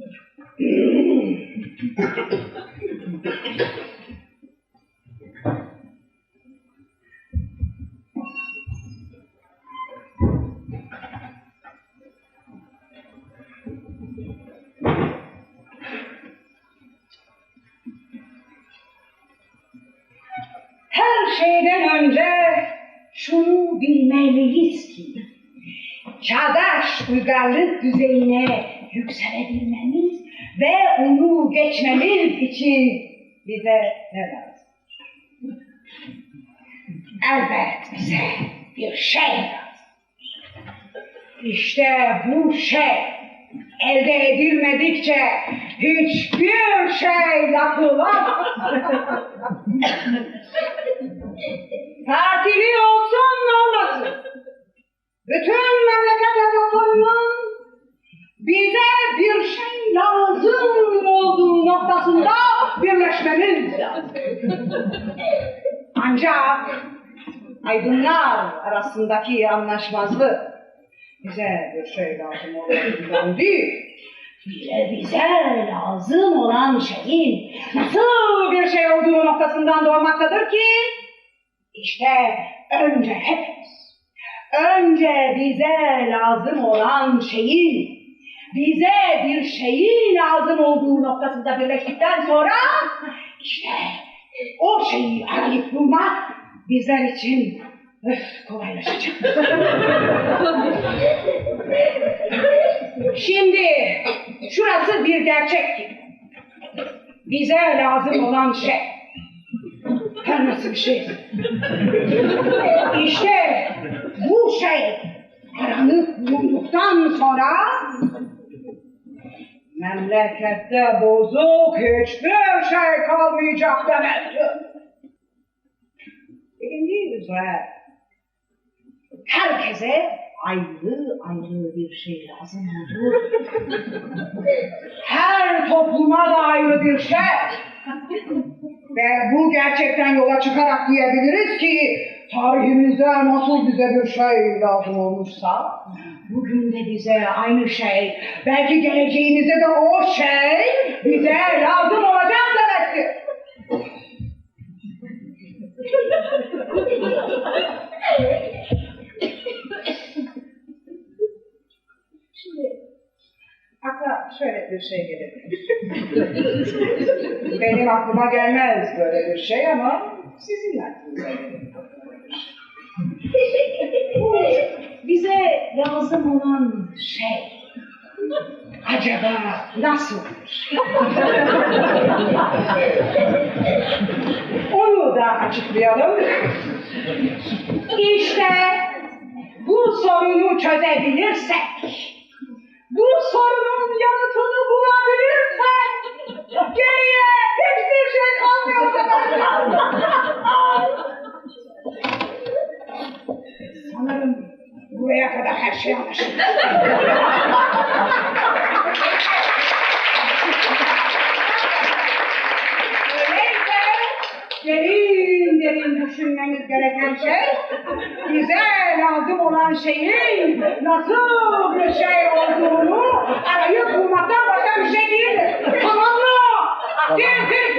Her şeyden önce şunu bilmeliyiz ki çağdaş uygarlık düzeyine yükselebilmemiz ve onu geçmemiz için bize ne lazım? Elbet bize bir şey lazım. İşte bu şey elde edilmedikçe hiçbir şey yapılamaz. Tatili olsun noktasında birleşmemiz. Ancak aydınlar arasındaki anlaşmazlık bize bir şey lazım olduğundan değil, bile bize lazım olan şeyin nasıl bir şey olduğu noktasından doğmaktadır ki işte önce hepimiz, önce bize lazım olan şeyin, bize bir şeyin lazım olduğu noktasında birleştikten sonra işte o şeyi arayıp bulmak bizler için öf, kolaylaşacak. Şimdi şurası bir gerçek bize lazım olan şey her nasıl bir şey. İşte bu şey aranıp bulduktan sonra memlekette bozuk hiçbir şey kalmayacak demektir. Bildiğiniz üzere herkese ayrı ayrı bir şey lazım olur. Her topluma da ayrı bir şey. Ve bu gerçekten yola çıkarak diyebiliriz ki tarihimizde nasıl bize bir şey lazım olmuşsa bugün de bize aynı şey, belki geleceğimizde de o şey bize lazım olacak demektir. Şimdi akla şöyle bir şey gelebilir. Benim aklıma gelmez böyle bir şey ama sizin aklınıza gelir. Lazım olan şey acaba nasıldır? Onu da açıklayalım. İşte bu sorunu çözebilirsek, bu sorunun yanıtını bulabilirsek, geriye hiçbir şey kalmıyor. Sanırım buraya kadar her şey anlaşıldı. Öyleyse derin derin düşünmemiz gereken şey bize lazım olan şeyin nasıl bir şey olduğunu arayıp bulmaktan başka bir şey değildir. Tamam mı? Kim hiç böyle